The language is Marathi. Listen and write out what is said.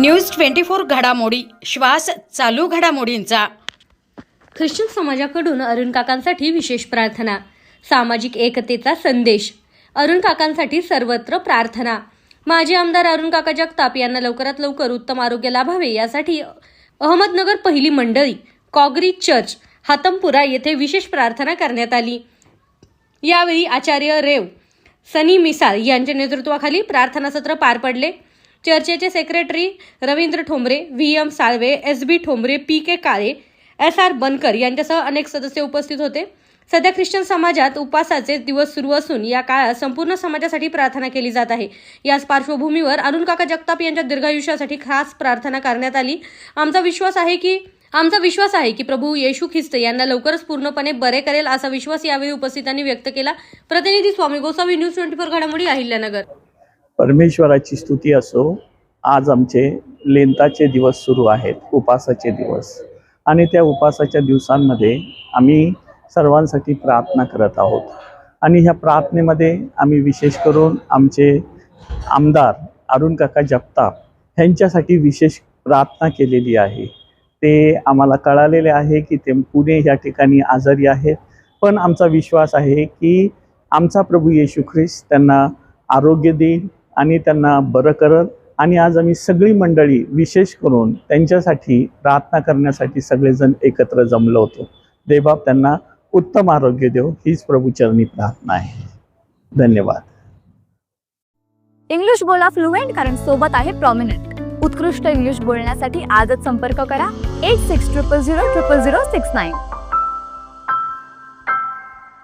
न्यूज ट्वेंटी फोर घडामोडी. श्वास चालू घडामोडींचा. ख्रिश्चन समाजाकडून अरुण काकांसाठी विशेष प्रार्थना सामाजिक एकतेचा संदेश अरुण काकांसाठी सर्वत्र प्रार्थना. माजी आमदार अरुण काका जगताप यांना लवकरात लवकर उत्तम आरोग्य लाभावे यासाठी अहमदनगर पहिली मंडळी कॉगरी चर्च हातमपुरा येथे विशेष प्रार्थना करण्यात आली. यावेळी आचार्य रेव सनी मिसाळ यांच्या नेतृत्वाखाली प्रार्थना सत्र पार पडले. चर्चेचे secretary Ravindra Thombre V M Salve S B Thombre P K Kale S R Bankar यांच्यासह अनेक सदस्य उपस्थित होते. सध्या ख्रिश्चन समाजात उपासाचे दिवस सुरू असून या काळात संपूर्ण समाजासाठी प्रार्थना केली जात आहे. याच पार्श्वभूमीवर अरुण काका जगताप यांच्या दीर्घायुष्यासाठी खास प्रार्थना करण्यात आली. आमचा विश्वास आहे की आमचा विश्वास आहे की प्रभू येशू ख्रिस्त यांना लवकरच पूर्णपणे बरे करेल असा विश्वास यावेळी उपस्थितांनी व्यक्त केला. प्रतिनिधी Swami Gosavi news twenty four घडामोडी अहिल्यानगर. परमेश्वराची स्तुती असो आज आमचे लेंताचे दिवस सुरू आहेत उपासाचे दिवस. आणि त्या उपासाच्या दिवसांमध्ये आम्ही सर्वांसाठी प्रार्थना करत आहोत. आणि ह्या प्रार्थनेमध्ये आम्ही विशेष करून आमचे आमदार अरुण काका जगताप ह्यांच्यासाठी विशेष प्रार्थना केलेली आहे. ते आम्हाला कळालेले आहे की ते पुणे या ठिकाणी आजारी आहेत. पण आमचा विश्वास आहे की आमचा प्रभू येशू ख्रिस्त त्यांना आरोग्य देईल आणि त्यांना बरं करल. आणि आज आम्ही सगळी मंडळी विशेष करून त्यांच्यासाठी प्रार्थना करण्यासाठी सगळेजण एकत्र जमलो होतो. देवबाप त्यांना उत्तम आरोग्य देव हीच प्रभूचरणी प्रार्थना आहे. धन्यवाद. इंग्लिश बोला फ्लुएंट कारण सोबत आहे प्रॉमिनंट उत्कृष्ट इंग्लिश बोलण्यासाठी आजच संपर्क करा. Eight six triple zero triple zero six nine